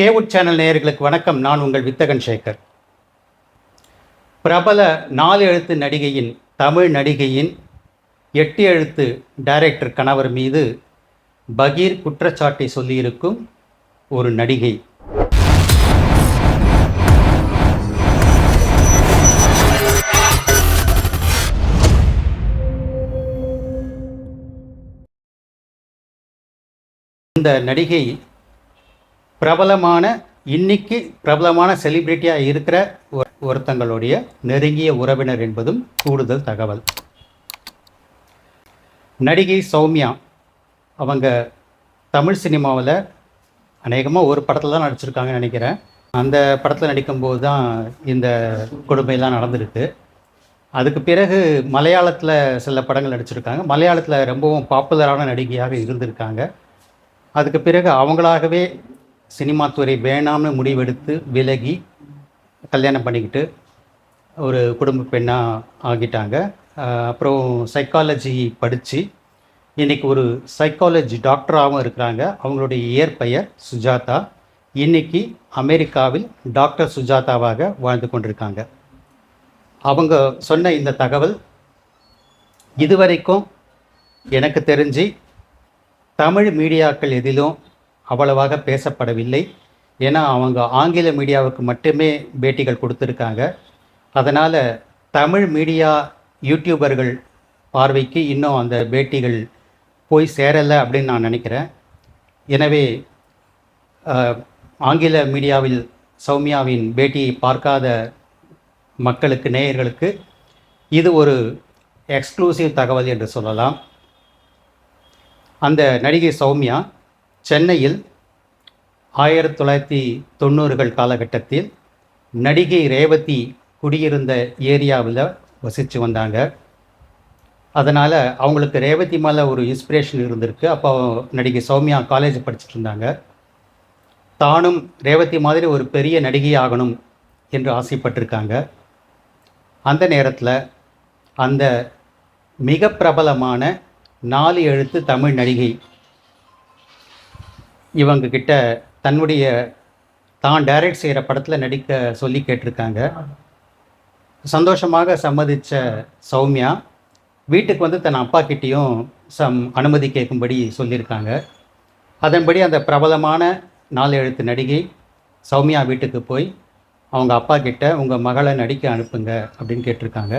கேவுட் channel நேயர்களுக்கு வணக்கம். நான் உங்கள் வித்தகன் சேகர். பிரபல நாலு எழுத்து நடிகையின் தமிழ் நடிகையின் எட்டு எழுத்து டைரக்டர் கணவர் மீது பகீர் குற்றச்சாட்டை சொல்லியிருக்கும் ஒரு நடிகை. இந்த நடிகை பிரபலமான இன்னைக்கு பிரபலமான செலிபிரிட்டியாக இருக்கிற ஒரு- ஒருத்தங்களுடைய நெருங்கிய உறவினர் என்பதும் கூடுதல் தகவல். நடிகை சௌமியா அவங்க தமிழ் சினிமாவில் அநேகமாக ஒரு படத்தில் தான் நடிச்சிருக்காங்கன்னு நினைக்கிறேன். அந்த படத்தில் நடிக்கும்போது தான் இந்த கொடுமையெல்லாம் நடந்திருக்கு. அதுக்கு பிறகு மலையாளத்தில் சில படங்கள் நடிச்சிருக்காங்க. மலையாளத்தில் ரொம்பவும் பாப்புலரான நடிகையாக இருந்திருக்காங்க. அதுக்கு பிறகு அவங்களாகவே சினிமா துறை வேணாம்னு முடிவெடுத்து விலகி கல்யாணம் பண்ணிக்கிட்டு ஒரு குடும்ப பெண்ணாக ஆகிட்டாங்க. அப்புறம் சைக்காலஜி படித்து இன்னைக்கு ஒரு சைக்காலஜி டாக்டராகவும் இருக்கிறாங்க. அவங்களுடைய இயற்பெயர் சுஜாதா. இன்னைக்கு அமெரிக்காவில் டாக்டர் சுஜாதாவாக வாழ்ந்து கொண்டிருக்காங்க. அவங்க சொன்ன இந்த தகவல் இதுவரைக்கும் எனக்கு தெரிஞ்சு தமிழ் மீடியாக்கள் எதிலும் அவ்வளவாக பேசப்படவில்லை. ஏன்னா அவங்க ஆங்கில மீடியாவுக்கு மட்டுமே பேட்டிகள் கொடுத்துருக்காங்க. அதனால் தமிழ் மீடியா யூடியூபர்கள் பார்வைக்கு இன்னும் அந்த பேட்டிகள் போய் சேரலை அப்படின்னு நான் நினைக்கிறேன். எனவே ஆங்கில மீடியாவில் சௌமியாவின் பேட்டியை பார்க்காத மக்களுக்கு நேயர்களுக்கு இது ஒரு எக்ஸ்க்ளூசிவ் தகவல் என்று சொல்லலாம். அந்த நடிகை சௌமியா சென்னையில் ஆயிரத்தி தொள்ளாயிரத்தி தொண்ணூறுகள் காலகட்டத்தில் நடிகை ரேவதி குடியிருந்த ஏரியாவில் வசித்து வந்தாங்க. அதனால் அவங்களுக்கு ரேவதி மேலே ஒரு இன்ஸ்பிரேஷன் இருந்திருக்கு. அப்போ நடிகை சௌமியா காலேஜ் படிச்சுட்டு இருந்தாங்க. தானும் ரேவதி மாதிரி ஒரு பெரிய நடிகை ஆகணும் என்று ஆசைப்பட்டிருக்காங்க. அந்த நேரத்தில் அந்த மிக பிரபலமான நாலு எழுத்து தமிழ் நடிகை இவங்க கிட்ட தன்னுடைய தான் டைரக்ட் செய்கிற படத்தில் நடிக்க சொல்லி கேட்டிருக்காங்க. சந்தோஷமாக சம்மதித்த சௌமியா வீட்டுக்கு வந்து தன் அப்பா கிட்டேயும் சம் அனுமதி கேட்கும்படி சொல்லியிருக்காங்க. அதன்படி அந்த பிரபலமான நாலு எழுத்து நடிகை சௌமியா வீட்டுக்கு போய் அவங்க அப்பா கிட்ட உங்கள் மகளை நடிக்க அனுப்புங்க அப்படின்னு கேட்டிருக்காங்க.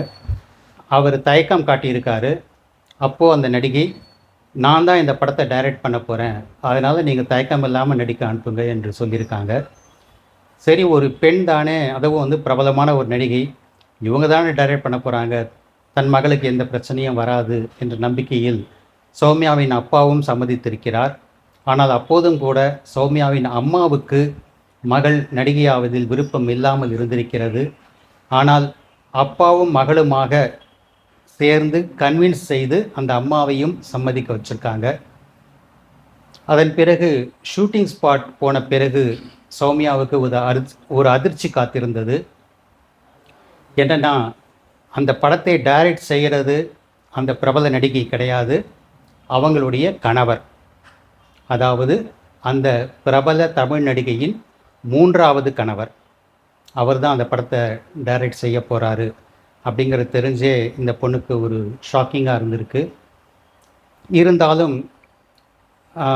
அவர் தயக்கம் காட்டியிருக்காரு. அப்போது அந்த நடிகை நான் தான் இந்த படத்தை டைரக்ட் பண்ண போகிறேன் அதனால் நீங்கள் தயக்கம் இல்லாமல் நடிக்க அனுப்புங்க என்று சொல்லியிருக்காங்க. சரி ஒரு பெண் தானே அதுவும் வந்து பிரபலமான ஒரு நடிகை. இவங்க தானே டைரக்ட் பண்ண போகிறாங்க தன் மகளுக்கு எந்த பிரச்சனையும் வராது என்ற நம்பிக்கையில் சௌமியாவின் அப்பாவும் சம்மதித்திருக்கிறார். ஆனால் அப்போதும் கூட சௌமியாவின் அம்மாவுக்கு மகள் நடிகையாவதில் விருப்பம் இல்லாமல் இருந்திருக்கிறது. ஆனால் அப்பாவும் மகளுமாக சேர்ந்து கன்வின்ஸ் செய்து அந்த அம்மாவையும் சம்மதிக்க வச்சுருக்காங்க. அதன் பிறகு ஷூட்டிங் ஸ்பாட் போன பிறகு சௌமியாவுக்கு ஒரு அதிர்ச்சி ஒரு அதிர்ச்சி காத்திருந்தது. என்னென்னா அந்த படத்தை டைரக்ட் செய்கிறது அந்த பிரபல நடிகை கிடையாது. அவங்களுடைய கணவர். அதாவது அந்த பிரபல தமிழ் நடிகையின் மூன்றாவது கணவர். அவர் தான் அந்த படத்தை டைரக்ட் செய்ய போகிறாரு அப்படிங்கிறது தெரிஞ்சே இந்த பொண்ணுக்கு ஒரு ஷாக்கிங்காக இருந்திருக்கு. இருந்தாலும்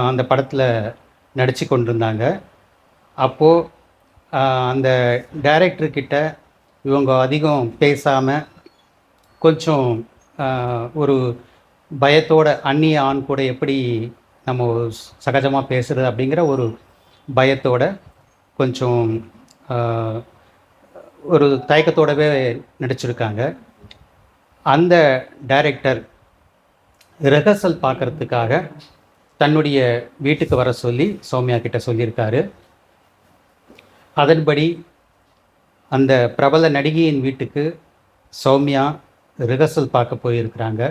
அந்த படத்தில் நடித்து கொண்டிருந்தாங்க. அப்போது அந்த டைரக்டர்கிட்ட இவங்க அதிகம் பேசாமல் கொஞ்சம் ஒரு பயத்தோட அந்நிய ஆண் கூட எப்படி நம்ம சகஜமாக பேசுகிறது அப்படிங்கிற ஒரு பயத்தோட கொஞ்சம் ஒரு தயக்கத்தோடவே நடிச்சிருக்காங்க. அந்த டைரக்டர் ரிஹர்சல் பார்க்கறதுக்காக தன்னுடைய வீட்டுக்கு வர சொல்லி சௌமியா கிட்ட சொல்லியிருக்காரு. அதன்படி அந்த பிரபல நடிகையின் வீட்டுக்கு சௌமியா ரிஹர்சல் பார்க்க போயிருக்கிறாங்க.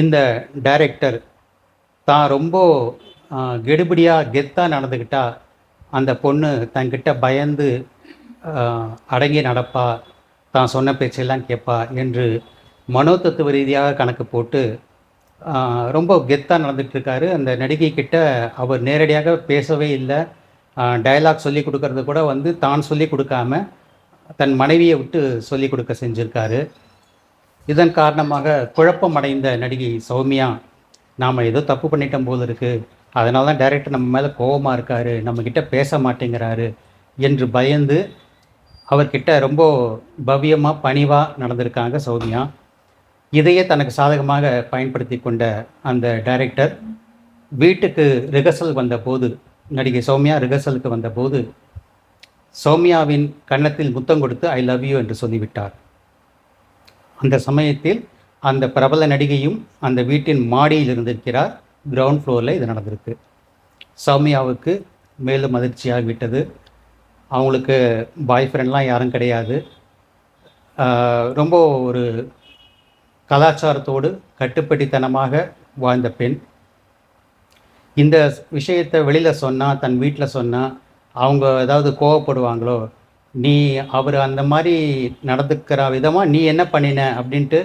இந்த டைரக்டர் தான் ரொம்ப கெடுபடியாக கெத்தாக நடந்துக்கிட்டால் அந்த பொண்ணு தன்கிட்ட பயந்து அடங்கி நடப்பா தான் சொன்ன பேச்செல்லாம் கேட்பா என்று மனோதத்துவ ரீதியாக கணக்கு போட்டு ரொம்ப கெத்தாக நடந்துகிட்ருக்காரு. அந்த நடிகை கிட்ட அவர் நேரடியாக பேசவே இல்லை. டயலாக் சொல்லி கொடுக்கறது கூட வந்து தான் சொல்லி கொடுக்காம தன் மனைவியை விட்டு சொல்லி கொடுக்க செஞ்சுருக்காரு. இதன் காரணமாக குழப்பம் அடைந்த நடிகை சௌமியா நாம் ஏதோ தப்பு பண்ணிட்டோம் போல இருக்குது அதனால தான் டைரக்டர் நம்ம மேலே கோபமாக இருக்காரு நம்மக்கிட்ட பேச மாட்டேங்கிறாரு என்று பயந்து அவர்கிட்ட ரொம்ப பவ்யமாக பணிவாக நடந்திருக்காங்க சௌமியா. இதையே தனக்கு சாதகமாக பயன்படுத்தி கொண்ட அந்த டைரக்டர் வீட்டுக்கு ரிஹர்சல் வந்தபோது நடிகை சௌமியா ரிஹர்சலுக்கு வந்தபோது சௌமியாவின் கன்னத்தில் முத்தம் கொடுத்து ஐ லவ் யூ என்று சொல்லிவிட்டார். அந்த சமயத்தில் அந்த பிரபல நடிகையும் அந்த வீட்டின் மாடியில் இருந்திருக்கிறார். கிரவுண்ட் ஃப்ளோரில் இது நடந்திருக்கு. சௌமியாவுக்கு மேலும் அதிர்ச்சியாகிவிட்டது அவங்களுக்கு பாய் ஃப்ரெண்ட்லாம் யாரும் கிடையாது. ரொம்ப ஒரு கலாச்சாரத்தோடு கட்டுப்பட்டித்தனமாக வாழ்ந்த பெண். இந்த விஷயத்தை வெளியில் சொன்னால் தன் வீட்டில் சொன்னால் அவங்க ஏதாவது கோவப்படுவாங்களோ நீ அவர் அந்த மாதிரி நடந்துக்கிற விதமாக நீ என்ன பண்ணின? அப்படின்ட்டு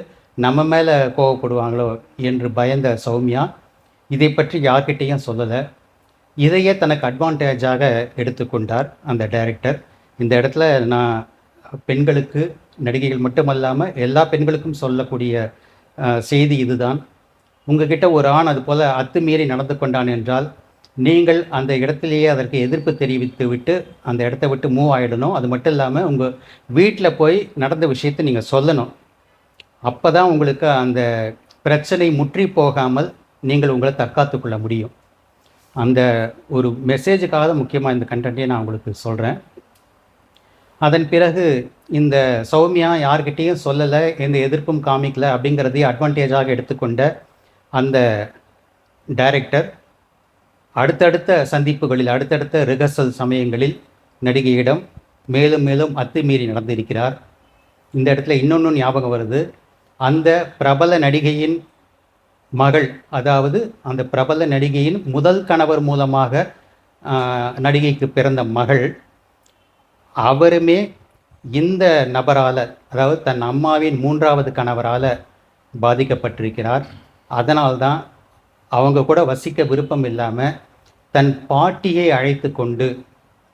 நம்ம மேலே கோவப்படுவாங்களோ என்று பயந்த சௌமியா இதை பற்றி யார்கிட்டேயும் சொல்லலை. இதையே தனக்கு அட்வான்டேஜாக எடுத்துக்கொண்டார் அந்த டைரக்டர் இந்த இடத்துல நான் பெண்களுக்கு நடிகைகள் மட்டுமல்லாமல் எல்லா பெண்களுக்கும் சொல்லக்கூடிய செய்தி இதுதான். உங்ககிட்ட ஒரு ஆண் அது போல் அத்துமீறி நடந்து கொண்டான் என்றால் நீங்கள் அந்த இடத்துலையே அதற்கு எதிர்ப்பு தெரிவித்து விட்டு அந்த இடத்த விட்டு மூவ் ஆகிடணும் அது மட்டும் இல்லாமல் உங்கள் வீட்டில் போய் நடந்த விஷயத்தை நீங்கள் சொல்லணும். அப்போ தான் உங்களுக்கு அந்த பிரச்சனை முற்றி போகாமல் நீங்கள் உங்களை தற்காத்து கொள்ள முடியும். அந்த ஒரு மெசேஜுக்காக தான் முக்கியமாக இந்த கண்டென்ட்டே நான் உங்களுக்கு சொல்கிறேன் அதன் பிறகு இந்த சௌமியா யார்கிட்டேயும் சொல்லலை எந்த எதிர்ப்பும் காமிக்கல அப்படிங்கிறதையும் அட்வான்டேஜாக எடுத்துக்கொண்ட அந்த டைரக்டர் அடுத்தடுத்த சந்திப்புகளில் அடுத்தடுத்த ரிஹர்சல் சமயங்களில் நடிகையிடம் மேலும் மேலும் அத்துமீறி நடந்திருக்கிறார். இந்த இடத்துல இன்னொன்று ஞாபகம் வருது. அந்த பிரபல நடிகையின் மகள் அதாவது அந்த பிரபல நடிகையின் முதல் கணவர் மூலமாக நடிகைக்கு பிறந்த மகள் அவருமே இந்த நபரால் அதாவது தன் அம்மாவின் மூன்றாவது கணவரால் பாதிக்கப்பட்டிருக்கிறார். அதனால்தான் அவங்க கூட வசிக்க விருப்பம் இல்லாமல் தன் பாட்டியை அழைத்து கொண்டு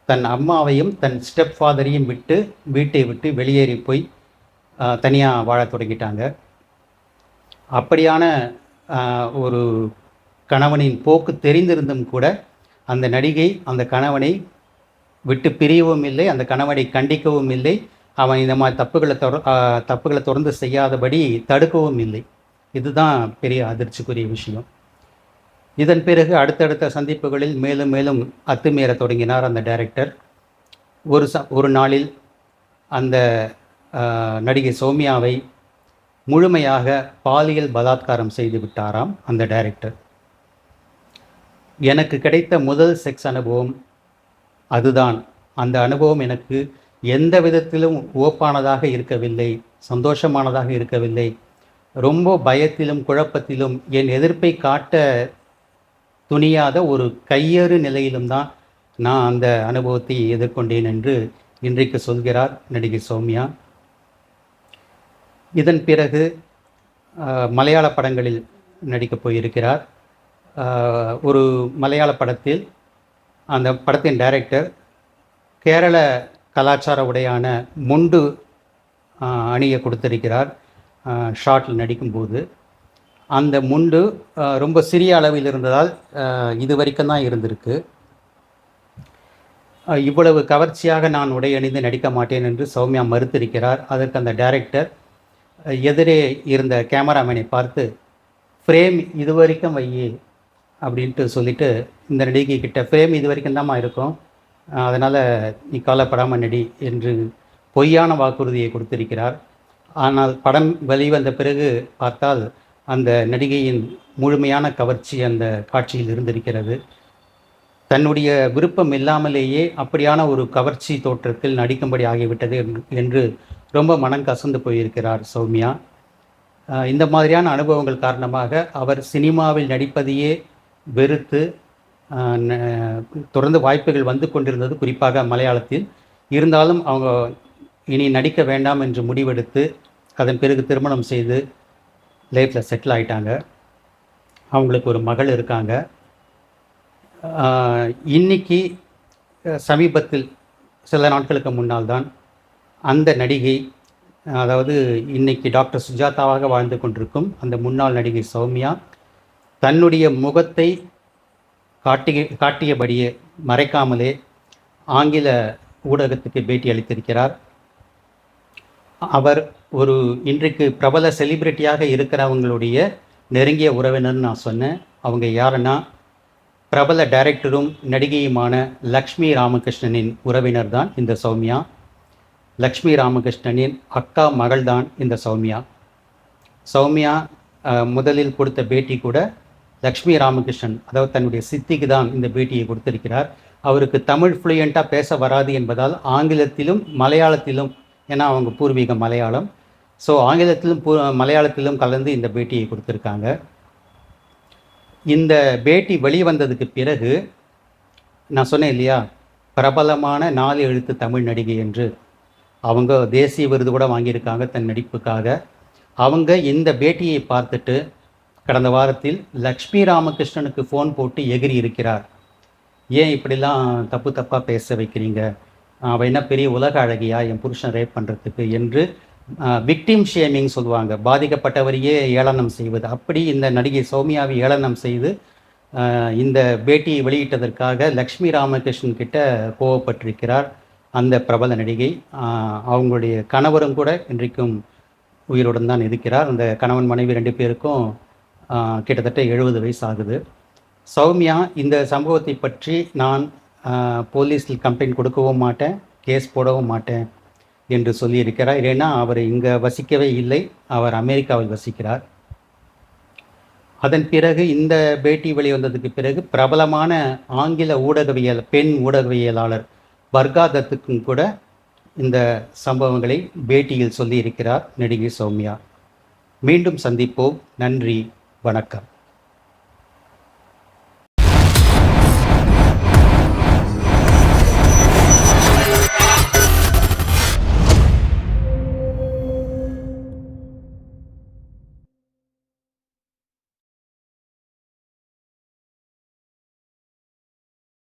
தன் அம்மாவையும் தன் ஸ்டெப் ஃபாதரையும் விட்டு வீட்டை விட்டு வெளியேறி போய் தனியாக வாழத் தொடங்கிட்டாங்க. அப்படியான ஒரு கணவனின் போக்கு தெரிந்திருந்தும் கூட அந்த நடிகை அந்த கணவனை விட்டு பிரியவும் இல்லை அந்த கணவனை கண்டிக்கவும் இல்லை அவன் இந்த மாதிரி தப்புகளை தொட தப்புகளை தொடர்ந்து செய்யாதபடி தடுக்கவும் இல்லை. இதுதான் பெரிய அதிர்ச்சிக்குரிய விஷயம். இதன் பிறகு அடுத்தடுத்த சந்திப்புகளில் மேலும் மேலும் அத்துமீற தொடங்கினார் அந்த டைரக்டர். ஒரு ச ஒரு நாளில் அந்த நடிகை சௌமியாவை முழுமையாக பாலியல் பலாத்காரம் செய்து விட்டாராம் அந்த டைரக்டர் எனக்கு கிடைத்த முதல் செக்ஸ் அனுபவம் அதுதான். அந்த அனுபவம் எனக்கு எந்த விதத்திலும் ஓப்பானதாக இருக்கவில்லை சந்தோஷமானதாக இருக்கவில்லை. ரொம்ப பயத்திலும் குழப்பத்திலும் என் எதிர்ப்பை காட்ட துணியாத ஒரு கையேறு நிலையிலும் தான் நான் அந்த அனுபவத்தை எதிர்கொண்டேன் என்று இன்றைக்கு சொல்கிறார் நடிகை சௌமியா. இதன் பிறகு மலையாள படங்களில் நடிக்கப் போயிருக்கிறார். ஒரு மலையாள படத்தில் அந்த படத்தின் டைரக்டர் கேரள கலாச்சார உடையான முண்டு அணிய கொடுத்திருக்கிறார் ஷார்ட்டில் நடிக்கும்போது. அந்த முண்டு ரொம்ப சிறிய அளவில் இருந்ததால் இது வரைக்கும் தான் இருந்திருக்கு. இவ்வளவு கவர்ச்சியாக நான் உடை அணிந்து நடிக்க மாட்டேன் என்று சௌமியா மறுத்திருக்கிறார். அதற்கு அந்த டைரக்டர் எதிரே இருந்த கேமராமேனை பார்த்து ஃப்ரேம் இது வரைக்கும் வையி அப்படின்ட்டு சொல்லிட்டு இந்த நடிகை கிட்ட ஃப்ரேம் இது வரைக்கும் தாம்மா இருக்கும். அதனால் நீ கவலைப்படாமல் நடி என்று பொய்யான வாக்குறுதியை கொடுத்திருக்கிறார். ஆனால் படம் வெளிவந்த பிறகு பார்த்தால் அந்த நடிகையின் முழுமையான கவர்ச்சி அந்த காட்சியில் இருந்திருக்கிறது. தன்னுடைய விருப்பம் இல்லாமலேயே அப்படியான ஒரு கவர்ச்சி தோற்றத்தில் நடிக்கும்படி ஆகிவிட்டது என்று ரொம்ப மனம் கசந்து போயிருக்கிறார் சௌமியா. இந்த மாதிரியான அனுபவங்கள் காரணமாக அவர் சினிமாவில் நடிப்பதையே வெறுத்து தொடர்ந்து வாய்ப்புகள் வந்து கொண்டிருந்தது குறிப்பாக மலையாளத்தில். இருந்தாலும் அவங்க இனி நடிக்க வேண்டாம் என்று முடிவெடுத்து அதன் பிறகு திருமணம் செய்து லைஃப்பில் செட்டில் ஆகிட்டாங்க அவங்களுக்கு ஒரு மகள் இருக்காங்க. இன்னைக்கு சமீபத்தில் சில நாட்களுக்கு முன்னால் தான் அந்த நடிகை அதாவது இன்னைக்கு டாக்டர் சுஜாதாவாக வாழ்ந்து கொண்டிருக்கும் அந்த முன்னாள் நடிகை சௌமியா தன்னுடைய முகத்தை காட்டிய காட்டியபடியே மறைக்காமலே ஆங்கில ஊடகத்துக்கு பேட்டி அளித்திருக்கிறார். அவர் ஒரு இன்றைக்கு பிரபல செலிபிரிட்டியாக இருக்கிறவங்களுடைய நெருங்கிய உறவினர்னு நான் சொன்னேன். அவங்க யாருன்னா பிரபல டைரக்டரும் நடிகையுமான லக்ஷ்மி ராமகிருஷ்ணனின் உறவினர் தான் இந்த சௌமியா. லக்ஷ்மி ராமகிருஷ்ணனின் அக்கா மகள்தான் இந்த சௌமியா. சௌமியா முதலில் கொடுத்த பேட்டி கூட லக்ஷ்மி ராமகிருஷ்ணன் அதாவது தன்னுடைய சித்திக்கு தான் இந்த பேட்டியை கொடுத்திருக்கிறார். அவருக்கு தமிழ் ஃப்ளூயண்ட்டாக பேச வராது என்பதால் ஆங்கிலத்திலும் மலையாளத்திலும் ஏன்னா அவங்க பூர்வீக மலையாளம். ஸோ ஆங்கிலத்திலும் பூ மலையாளத்திலும் கலந்து இந்த பேட்டியை கொடுத்துருக்காங்க. இந்த பேட்டி வெளிவந்ததுக்கு பிறகு நான் சொன்னேன் இல்லையா பிரபலமான நாலு எழுத்து தமிழ் நடிகை என்று. அவங்க தேசிய விருது கூட வாங்கியிருக்காங்க தன் நடிப்புக்காக. அவங்க இந்த பேட்டியை பார்த்துட்டு கடந்த வாரத்தில் லக்ஷ்மி ராமகிருஷ்ணனுக்கு ஃபோன் போட்டு எகிரி இருக்கிறார். ஏன் இப்படிலாம் தப்பு தப்பாக பேச வைக்கிறீங்க? அவள் என்ன பெரிய உலக அழகியா? என் புருஷன் ரேப் பண்ணுறதுக்கு என்று விக்டிம் ஷேமிங் சொல்லுவாங்க. பாதிக்கப்பட்டவரையே ஏளனம் செய்வது. அப்படி இந்த நடிகை சௌமியாவை ஏளனம் செய்து இந்த பேட்டியை வெளியிட்டதற்காக லக்ஷ்மி ராமகிருஷ்ணன் கிட்ட கோவப்பட்டிருக்கிறார். அந்த பிரபல நடிகை அவங்களுடைய கணவரும் கூட இன்றைக்கும் உயிருடன் தான் இருக்கிறார். அந்த கணவன் மனைவி ரெண்டு பேருக்கும் கிட்டத்தட்ட எழுபது வயசு ஆகுது சௌமியா இந்த சம்பவத்தை பற்றி நான் போலீஸில் கம்ப்ளைண்ட் கொடுக்கவும் மாட்டேன் கேஸ் போடவும் மாட்டேன் என்று சொல்லியிருக்கிறார். ஏன்னா அவர் இங்கே வசிக்கவே இல்லை. அவர் அமெரிக்காவில் வசிக்கிறார். அதன் பிறகு இந்த பேட்டி வெளிவந்ததுக்கு பிறகு பிரபலமான ஆங்கில ஊடகவியல் பெண் ஊடகவியலாளர் வர்க்காதத்துக்கும் கூட இந்த சம்பவங்களை பேட்டியில் சொல்லியிருக்கிறார் நடிகை சௌமியா. மீண்டும் சந்திப்போம். நன்றி. வணக்கம்.